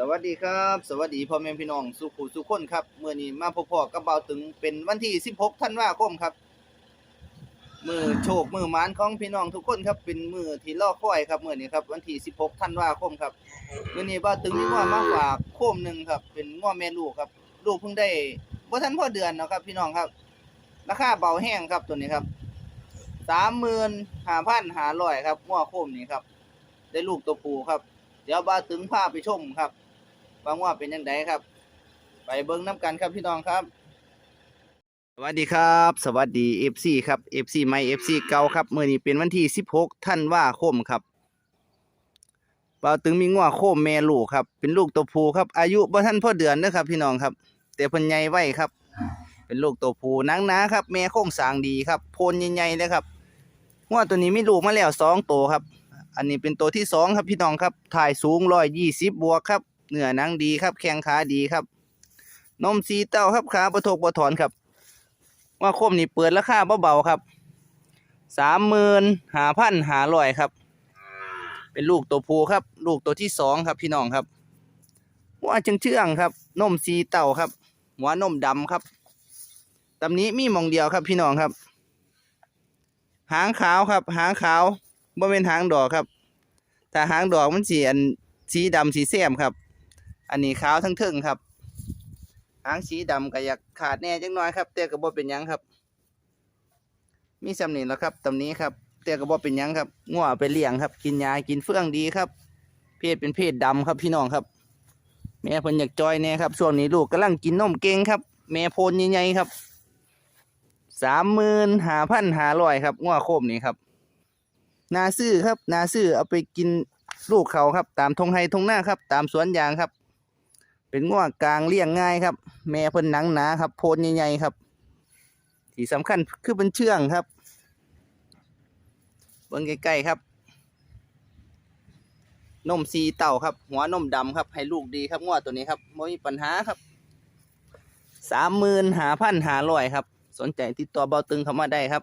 สวัสดีครับ สวัสดีพ่อแม่พี่น้องสุขุสุขคนครับเมื่อนี้มาพบพ่อกับเบาตึงเป็นวันที่ 16ธันวาคมครับ มือโชคมือหมานของพี่น้องทุกคนครับเป็นมือที่รอค่อยครับเมื้อนี้ครับวันที่16ธันวาคมครับเมื้อนี้เบาตึงมีง้อมาฝากโคมหนึ่งครับ เป็นง้อแม่ลูกครับ ลูกเพิ่งได้บ่ทันพ่อเดือนเนาะครับ พี่น้องครับราคาเบาแห้งครับตัวนี้ครับ35,500ครับง้อโคมนี้ครับ ได้ลูกตัวผูครับ เดี๋ยวบาตึงพาไปชมครับ ว่าว่าเป็นยังไงครับ ไปเบิ้งน้ำกันครับพี่น้องครับ สวัสดีครับ สวัสดี FC ครับ FC ใหม่ FC เก่าครับเมื้อนี้เป็นวันที่16ธันว่าคมครับบาตึงมีงัวโคมแม่ลูกครับ เป็นลูกตัวผู้ครับ อายุบ่ทันพ่อเดือนเด้อครับ พี่น้องครับ แต่พิ่นใหญ่ไว้ครับ เป็นลูกตัวผู้นังหนาครับ แม่โครงสางดีครับ โพนใหญ่ๆเลยครับงัวตัวนี้มีลูกมาแล้วสองตัวครับ อันนี้เป็นตัวที่สองครับพี่น้องครับถ่ายสูงร้อยยี่สิบบวกครับ เนื้อหนังดีครับ แข้งขาดีครับ นมสีเต้าครับขาประทกประถอนครับ ว่าคมนี่เปิดราคาเบาๆครับสามหมื่นหาพันหาร้อยครับ เป็นลูกตัวผู้ครับ ลูกตัวที่สองครับพี่น้องครับหัว่าเชื่องครับ นมสีเต้าครับ หัวนมดำครับตำนี้มีมองเดียวครับพี่น้องครับ หางขาวครับ หางขาวบ่เป็นหางดอกครับถ้าหางดอกมันสีอันสีดำสีแซมครับ อันนี้ขาวทั้งเทิงครับหางสีดำก็อยากขาดแน่จังน้อยครับแต่ก็บ่เป็นยังครับ มีสำเนีแล้วครับตำนี้ครับแต่ก็บ่เป็นยังครับงัวเอาไปเลี้ยงครับ กินยากินเฟื่องดีครับ เพศเป็นเพศดำครับพี่น้องครับ แม่พนอยากจอยแน่ครับช่วงนี้ลูกกำลังกินนมเก่งครับ แม่โพนใหญ่ๆครับสามหมื่นหาพันหาร้อยครับงัวโคมนี่ครับ นาซื้อครับ นาซื้อเอาไปกินลูกเขาครับ ตามทงไฮทงหน้าครับ ตามสวนยางครับ เป็นง่วงกลางเลี้ยงง่ายครับ แม่เพิ่นหนังหนาครับ โพนใหญ่ๆครับ ที่สำคัญคือเป็นเชื่องครับเบิ่งใกล้ๆครับนมสีเต่าครับ หัวนมดำครับ ให้ลูกดีครับง่วตัวนี้ครับไม่มีปัญหาครับสามหมื่นหาพันหาร้อยครับ สนใจติดต่อเบาตึงเข้ามาได้ครับ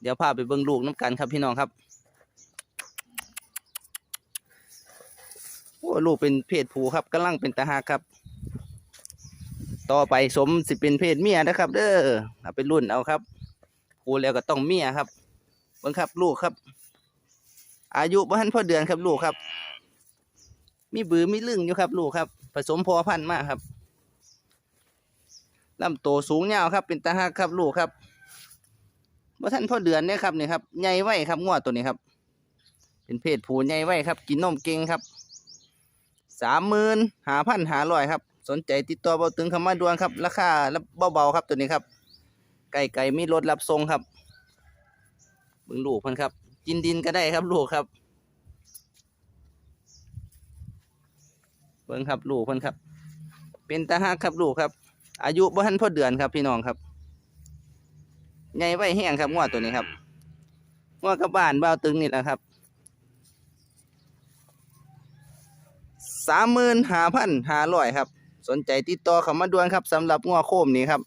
เดี๋ยวพาไปเบิ่งลูกน้ำกันครับพี่น้องครับ โอ้ ลูกเป็นเพศผู้ครับกำลังเป็นตาหักครับ ต่อไปสมสิเป็นเพศเมียนะครับ เด้อเอาไปรุ่นเอาครับผู้แล้วก็ต้องเมียครับเบิ่งครับลูกครับ อายุบ่ทันพ่อเดือนครับลูกครับ มีบือมีลึงอยู่ครับ ลูกครับ ผสมพอพันธุ์มากครับลำโตวสูงยาวครับ เป็นตาหักครับลูกครับว่าท่านพ่อเดือนเนี่ยครับนี่ครับใหญ่ไว้ครับงวดตัวนี้ครับ เป็นเพศผู้ใหญ่ไว้ครับ กินนมเก่งครับ สามหมื่นหาพันหาร้อยครับ สนใจติดต่อเบาตึงคำมาด่วนครับ ราคาเบาๆครับตัวนี้ครับ ไก่ไก่มีรถรับส่งครับเบิ่งลูกพิ่นครับ กินดินก็ได้ครับลูกครับ เบิ่งครับลูกพิ่นครับ เป็นตาหักครับลูกครับ อายุบ่ทันพอเดือนครับพี่น้องครับใหญ่ไว้แห้งครับงวดตัวนี้ครับงวดกับบ้านบ้าตึงนี่แหละครับ สามหมื่นห้าพันห้าร้อยครับ สนใจติดต่อเข้ามาด่วนครับสำหรับงวโคมนี้ครับ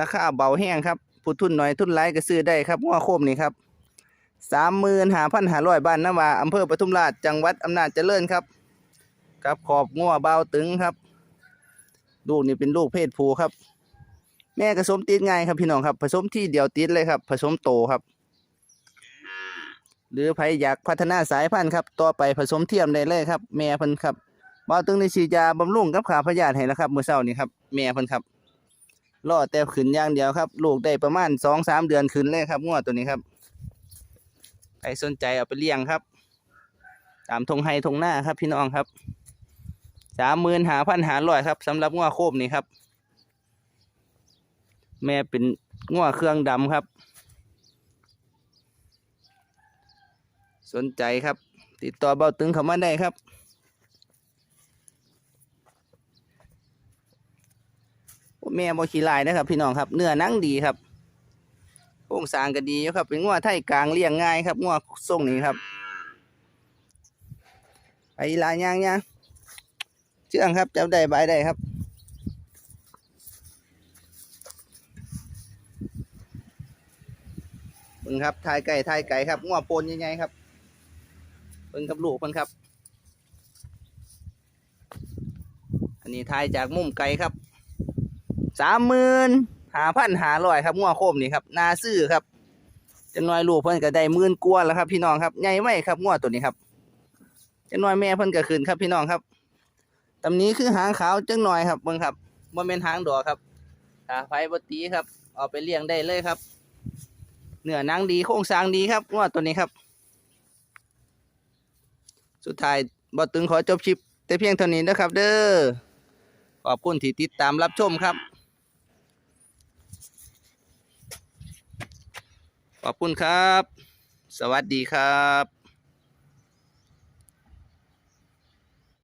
ราคาเบาแห้งครับผู้ทุนหน้อยทุนหลายก็ซื้อได้ครับงวโคมนี้ครับสามหมื่นห้าพันห้าร้อยบ้านนาวาอำเภอปทุมราชจังหวัดอำนาจเจริญครับกับขอบงัวเบาตึงครับ ลูกนี่เป็นลูกเพศผู้ครับ แม่ผสมติดง่ายครับพี่น้องครับ ผสมที่เดียวติดเลยครับ ผสมโตครับ หรือใครอยากพัฒนาสายพันธุ์ครับต่อไปผสมเทียมได้เลยครับ แม่เพิ่นครับบ่าวตึงในฉีดยาบำรุงกับขาพยาธิให้แล้วครับมื้อเช้านี้ครับแม่เพิ่นครับรอแต่ขึ้นอย่างเดียวครับ ลูกได้ประมาณสองสามเดือนขึ้นเลยครับงวดตัวนี้ครับใครสนใจเอาไปเลี้ยงครับ ตามทงไฮทงหน้าครับพี่น้องครับสามหมื่นหาพันหาร้อยครับสำหรับงวโคบนี่ครับ แม่เป็นง้อเครื่องดำครับ สนใจครับ ติดต่อเบาตึงเขามาได้ครับ แม่บอขี้ลายนะครับ พี่น้องครับ เนื้อนังดีครับโครงสางก็ดีครับ เป็นง้อไทยกลางเลี้ยงง่ายครับง้อทรงนี้ครับไปลายย่างย่างเชื่องครับจับได้ใบได้ครับเบิ่งครับทายไก่ทายไก่ครับงัวโปนยังไงครับ เบิ่งกับลูกมันครับ อันนี้ทายจากมุมไกลครับสามหมื่นหาพันหาร้อยครับงัวโคมนี่ครับนาซื้อครับจะน้อยลูกเพิ่นก็ได้หมื่นกว่าแล้วครับ พี่น้องครับใหญ่ไหมครับงัวตัวนี้ครับจะน้อยแม่เพิ่นก็ขึ้นครับพี่น้องครับตำนี้คือหางขาวจังหน่อยครับเบิ่งครับบ่แม่นหางดอกครับถ้าไฟบ่ตีครับ เอาไปเลี้ยงได้เลยครับเนื้อนังดีโครงสร้างดีครับงัวตัวนี้ครับ สุดท้ายบอตึงขอจบชิป แต่เพียงเท่านี้นะครับ เด้อขอบคุณที่ติดตามรับชมครับ ขอบคุณครับ สวัสดีครับ